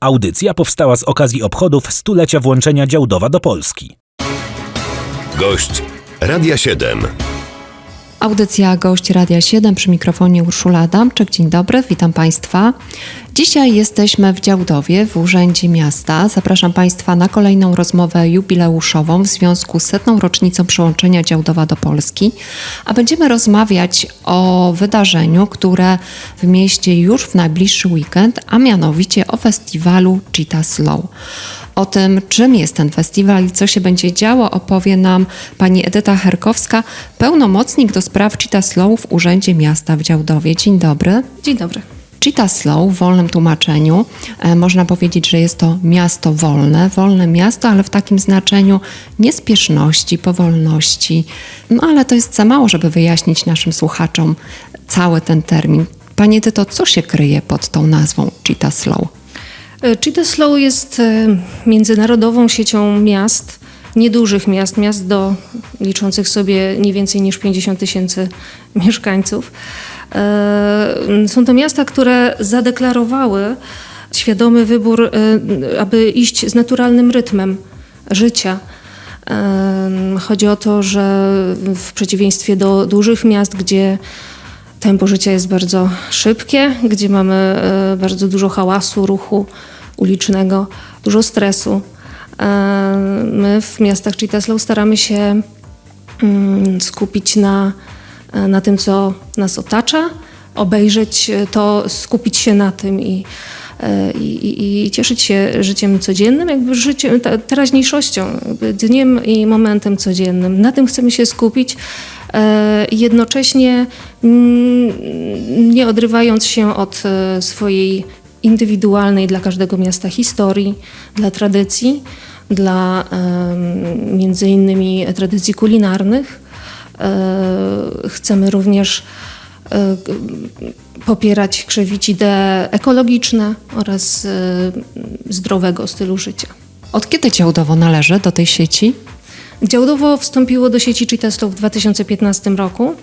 Audycja powstała z okazji obchodów stulecia włączenia Działdowa do Polski. Gość Radia 7. Audycja Gość Radia 7 przy mikrofonie Urszula Adamczyk. Dzień dobry, witam Państwa. Dzisiaj jesteśmy w Działdowie, w Urzędzie Miasta. Zapraszam Państwa na kolejną rozmowę jubileuszową w związku z setną rocznicą przyłączenia Działdowa do Polski. A będziemy rozmawiać o wydarzeniu, które w mieście już w najbliższy weekend, a mianowicie o festiwalu Cheetah Slow. O tym, czym jest ten festiwal i co się będzie działo, opowie nam pani Edyta Herkowska, pełnomocnik do spraw Cheetah Slow w Urzędzie Miasta w Działdowie. Dzień dobry. Dzień dobry. Cheetah Slow w wolnym tłumaczeniu e, można powiedzieć, że jest to miasto wolne, wolne miasto, ale w takim znaczeniu niespieszności, powolności. No ale to jest za mało, żeby wyjaśnić naszym słuchaczom cały ten termin. Panie Tyto, co się kryje pod tą nazwą Cheetah Slow? E, Cheetah Slow jest e, międzynarodową siecią miast, niedużych miast, miast do liczących sobie nie więcej niż 50 tysięcy mieszkańców. E, Są to miasta, które zadeklarowały świadomy wybór, aby iść z naturalnym rytmem życia. Chodzi o to, że w przeciwieństwie do dużych miast, gdzie tempo życia jest bardzo szybkie, gdzie mamy e, bardzo dużo hałasu, ruchu ulicznego, dużo stresu. E, My w miastach Cheetah staramy się mm, skupić na, e, na tym, co nas otacza, obejrzeć to, skupić się na tym i, i, i- cieszyć się życiem codziennym, jakby życiem, te- teraźniejszością, jakby dniem i momentem codziennym. Na tym chcemy się skupić, jednocześnie nie odrywając się od e, swojej indywidualnej dla każdego miasta historii, dla tradycji, dla między innymi tradycji kulinarnych. E, Chcemy również e, popierać, krzewić idee ekologiczne oraz zdrowego stylu życia. Od kiedy Działdowo należy do tej sieci? Działdowo wstąpiło do sieci Slow w 2015 roku.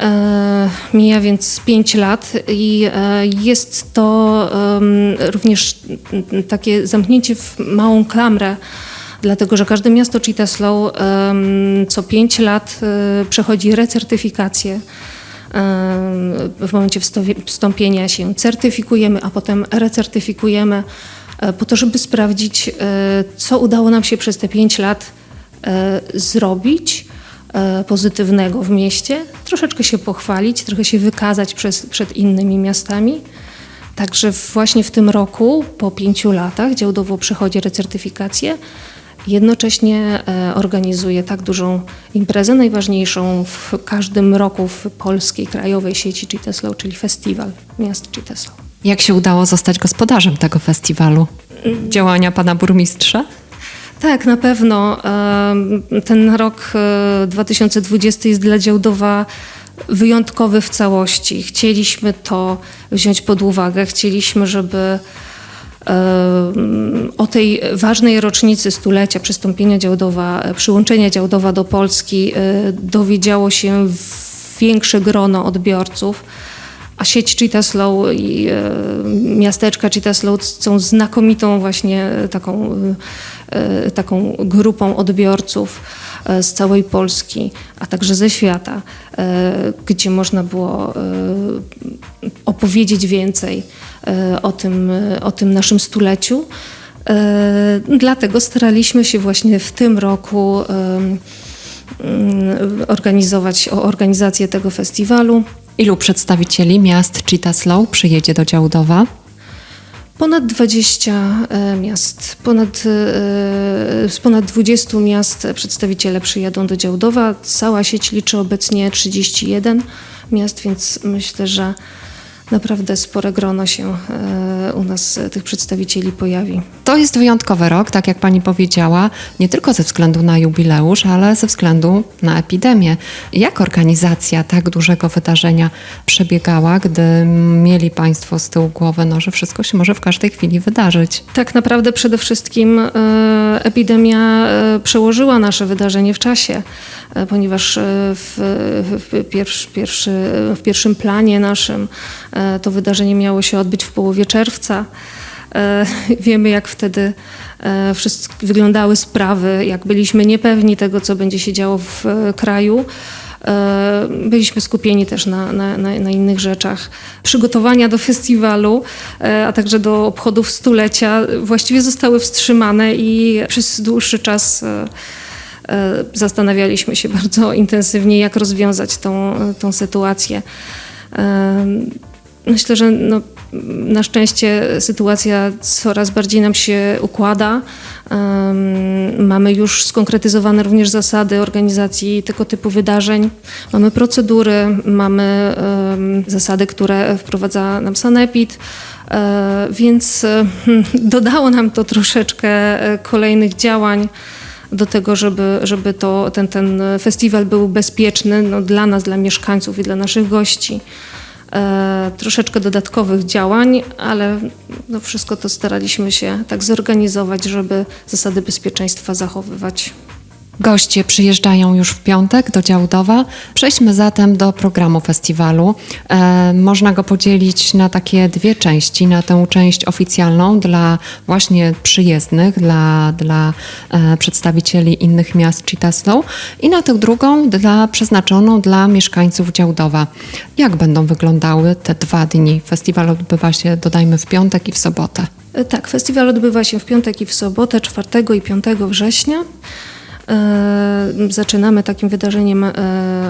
E, mija więc 5 lat i e, jest to również takie zamknięcie w małą klamrę, dlatego że każde miasto Cheetah Slow em, co 5 lat e, przechodzi recertyfikację. W momencie wstąpienia się certyfikujemy, a potem recertyfikujemy po to, żeby sprawdzić, co udało nam się przez te 5 lat zrobić pozytywnego w mieście, troszeczkę się pochwalić, trochę się wykazać przez, przed innymi miastami. Także właśnie w tym roku, po pięciu latach, Działdowo przechodzi recertyfikację. Jednocześnie e, organizuje tak dużą imprezę, najważniejszą w każdym roku w polskiej krajowej sieci Cheetah Slow, czyli festiwal miast Cheetah Slow. Jak się udało zostać gospodarzem tego festiwalu? Działania pana burmistrza? Tak, na pewno. Ten rok e, 2020 jest dla Działdowa wyjątkowy w całości. Chcieliśmy to wziąć pod uwagę. Chcieliśmy, żeby o tej ważnej rocznicy stulecia przystąpienia Działdowa, e, przyłączenia Działdowa do Polski e, dowiedziało się większe grono odbiorców. A sieć Cheetah Slow i e, miasteczka Cheetah Slow są znakomitą właśnie e, taką, e, taką grupą odbiorców e, z całej Polski, a także ze świata, e, gdzie można było e, opowiedzieć więcej e, o tym, e, o tym naszym stuleciu. E, Dlatego staraliśmy się właśnie w tym roku mm, organizować, organizację tego festiwalu. Ilu przedstawicieli miast Cheetah Slow przyjedzie do Działdowa? Ponad 20 e, miast, ponad, e, z ponad 20 miast przedstawiciele przyjadą do Działdowa. Cała sieć liczy obecnie 31 miast, więc myślę, że naprawdę spore grono się e, u nas tych przedstawicieli pojawi. To jest wyjątkowy rok, tak jak pani powiedziała, nie tylko ze względu na jubileusz, ale ze względu na epidemię. Jak organizacja tak dużego wydarzenia przebiegała, gdy mieli państwo z tyłu głowy, no, że wszystko się może w każdej chwili wydarzyć? Tak naprawdę przede wszystkim e, epidemia e, przełożyła nasze wydarzenie w czasie, ponieważ w, w, pierwszy, w pierwszym planie naszym to wydarzenie miało się odbyć w połowie czerwca. E, Wiemy, jak wtedy e, wyglądały sprawy, jak byliśmy niepewni tego, co będzie się działo w e, kraju. E, Byliśmy skupieni też na, na, na, innych rzeczach. Przygotowania do festiwalu, e, a także do obchodów stulecia właściwie zostały wstrzymane i przez dłuższy czas e, e, zastanawialiśmy się bardzo intensywnie, jak rozwiązać tą, tą sytuację. Myślę, że no, na szczęście sytuacja coraz bardziej nam się układa. Em, mamy już skonkretyzowane również zasady organizacji tego typu wydarzeń. Mamy procedury, mamy em, zasady, które wprowadza nam Sanepid. E, więc e, dodało nam to troszeczkę e, kolejnych działań do tego, żeby, żeby to, ten, ten festiwal był bezpieczny no, dla nas, dla mieszkańców i dla naszych gości. E, troszeczkę dodatkowych działań, ale no, wszystko to staraliśmy się tak zorganizować, żeby zasady bezpieczeństwa zachowywać. Goście przyjeżdżają już w piątek do Działdowa. Przejdźmy zatem do programu festiwalu. E, można go podzielić na takie dwie części. Na tę część oficjalną dla właśnie przyjezdnych, dla, dla e, przedstawicieli innych miast Chitaslow i na tę drugą dla, przeznaczoną dla mieszkańców Działdowa. Jak będą wyglądały te dwa dni? Festiwal odbywa się, dodajmy, w piątek i w sobotę. E, Tak, festiwal odbywa się w piątek i w sobotę, 4 i 5 września. E, Zaczynamy takim wydarzeniem e,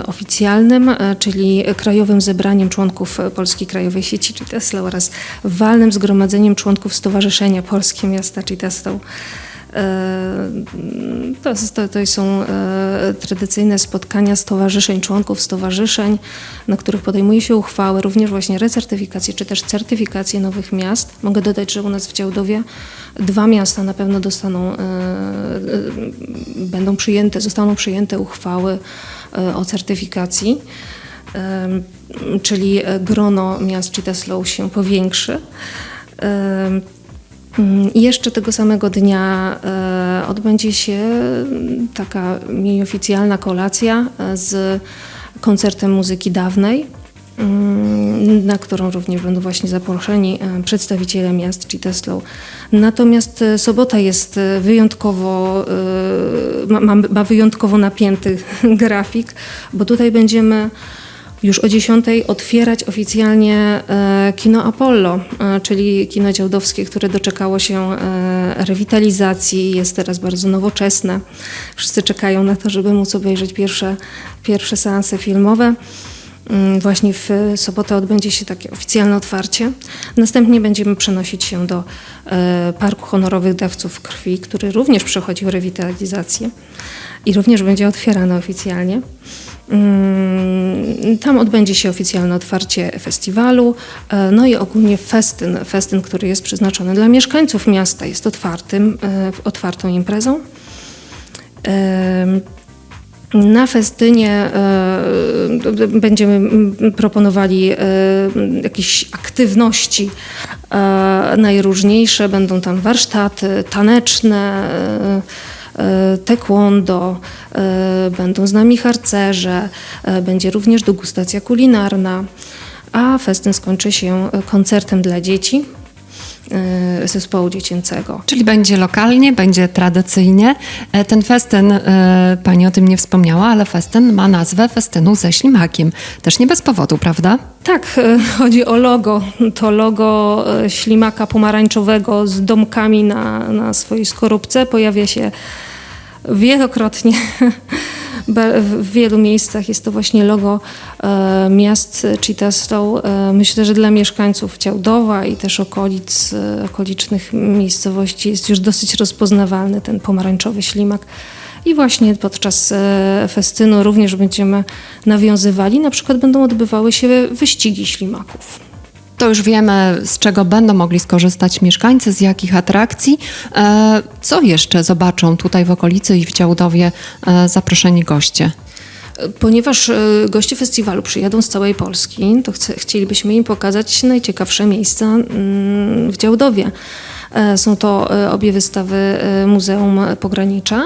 oficjalnym, e, czyli Krajowym Zebraniem Członków Polskiej Krajowej Sieci Czyteslow oraz walnym zgromadzeniem członków Stowarzyszenia Polskie Miasta Czyteslow. E, To, to, to są e, tradycyjne spotkania stowarzyszeń, członków stowarzyszeń, na których podejmuje się uchwały, również właśnie recertyfikacje czy też certyfikacje nowych miast. Mogę dodać, że u nas w Działdowie dwa miasta na pewno dostaną, e, będą przyjęte, zostaną przyjęte uchwały o certyfikacji, czyli grono miast Czyteslow się powiększy. Mm, I jeszcze tego samego dnia e, odbędzie się taka mniej oficjalna kolacja e, z koncertem muzyki dawnej, mm, na którą również będą właśnie zaproszeni e, przedstawiciele miast Czyteslow. Natomiast e, sobota jest wyjątkowo, ma- ma wyjątkowo napięty grafik, bo tutaj będziemy już o 10 otwierać oficjalnie e, kino Apollo, e, czyli kino działdowskie, które doczekało się e, rewitalizacji, jest teraz bardzo nowoczesne. Wszyscy czekają na to, żeby móc obejrzeć pierwsze, pierwsze seanse filmowe. Mm, Właśnie w sobotę odbędzie się takie oficjalne otwarcie. Następnie będziemy przenosić się do Parku Honorowych Dawców Krwi, który również przechodził rewitalizację i również będzie otwierany oficjalnie. Mm, Tam odbędzie się oficjalne otwarcie festiwalu, e, no i ogólnie festyn, festyn, który jest przeznaczony dla mieszkańców miasta, jest otwartym, e, otwartą imprezą. Na festynie e, będziemy proponowali jakieś aktywności najróżniejsze. Będą tam warsztaty taneczne, taekwondo, e, będą z nami harcerze, e, będzie również degustacja kulinarna, a festyn skończy się koncertem dla dzieci. e, zespołu dziecięcego. Czyli będzie lokalnie, będzie tradycyjnie. E, Ten festyn, e, pani o tym nie wspomniała, ale festyn ma nazwę festynu ze ślimakiem. Też nie bez powodu, prawda? Tak, e, chodzi o logo. To logo ślimaka pomarańczowego z domkami na, na swojej skorupce pojawia się wielokrotnie. W wielu miejscach jest to właśnie logo e, miast Chitaslow. E, myślę, że dla mieszkańców Działdowa i też okolic, e, okolicznych miejscowości jest już dosyć rozpoznawalny ten pomarańczowy ślimak. I właśnie podczas e, festynu również będziemy nawiązywali, na przykład będą odbywały się wyścigi ślimaków. To już wiemy, z czego będą mogli skorzystać mieszkańcy, z jakich atrakcji. E, Co jeszcze zobaczą tutaj w okolicy i w Działdowie e, zaproszeni goście? Ponieważ e, goście festiwalu przyjadą z całej Polski, to chcielibyśmy im pokazać najciekawsze miejsca mm, w Działdowie. Są to obie wystawy Muzeum Pogranicza,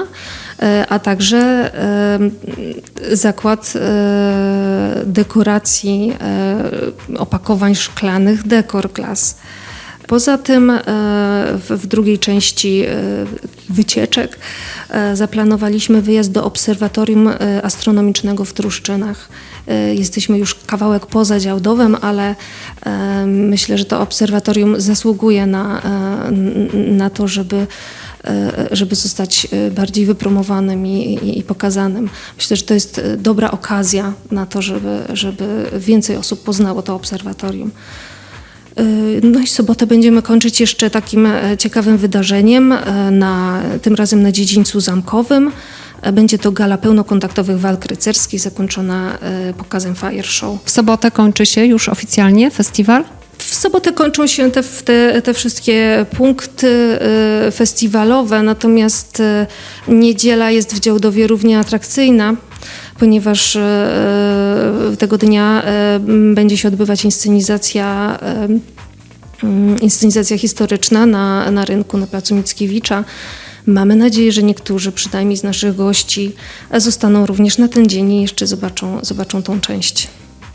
a także e, zakład e, dekoracji e, opakowań szklanych Decor Glass. Poza tym e, w, drugiej części e, wycieczek e, zaplanowaliśmy wyjazd do obserwatorium e, astronomicznego w Truszczynach. E, Jesteśmy już kawałek poza Działdowem, ale e, myślę, że to obserwatorium zasługuje na, e, na to, żeby e, żeby zostać e, bardziej wypromowanym i, i, pokazanym. Myślę, że to jest e, dobra okazja na to, żeby, żeby więcej osób poznało to obserwatorium. E, No i sobotę będziemy kończyć jeszcze takim e, ciekawym wydarzeniem, e, na, tym razem na dziedzińcu zamkowym. E, Będzie to gala pełnokontaktowych walk rycerskich zakończona e, pokazem Fire Show. W sobotę kończy się już oficjalnie festiwal. W sobotę kończą się te, te, te wszystkie punkty e, festiwalowe, natomiast e, niedziela jest w Działdowie równie atrakcyjna, ponieważ e, tego dnia będzie się odbywać inscenizacja, inscenizacja historyczna na, na rynku na Placu Mickiewicza. Mamy nadzieję, że niektórzy, przynajmniej z naszych gości, zostaną również na ten dzień i jeszcze zobaczą, zobaczą tą część.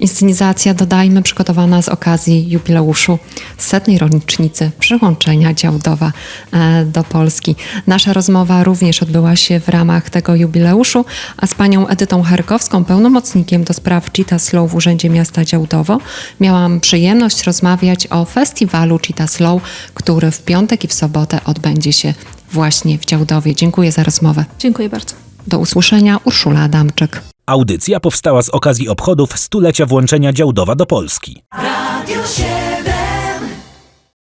Inscenizacja, dodajmy, przygotowana z okazji jubileuszu setnej rocznicy przyłączenia Działdowa e, do Polski. Nasza rozmowa również odbyła się w ramach tego jubileuszu, a z panią Edytą Herkowską, pełnomocnikiem do spraw Cheetah Slow w Urzędzie Miasta Działdowo, miałam przyjemność rozmawiać o festiwalu Cheetah Slow, który w piątek i w sobotę odbędzie się właśnie w Działdowie. Dziękuję za rozmowę. Dziękuję bardzo. Do usłyszenia, Urszula Adamczyk. Audycja powstała z okazji obchodów stulecia włączenia Działdowa do Polski. Radio 7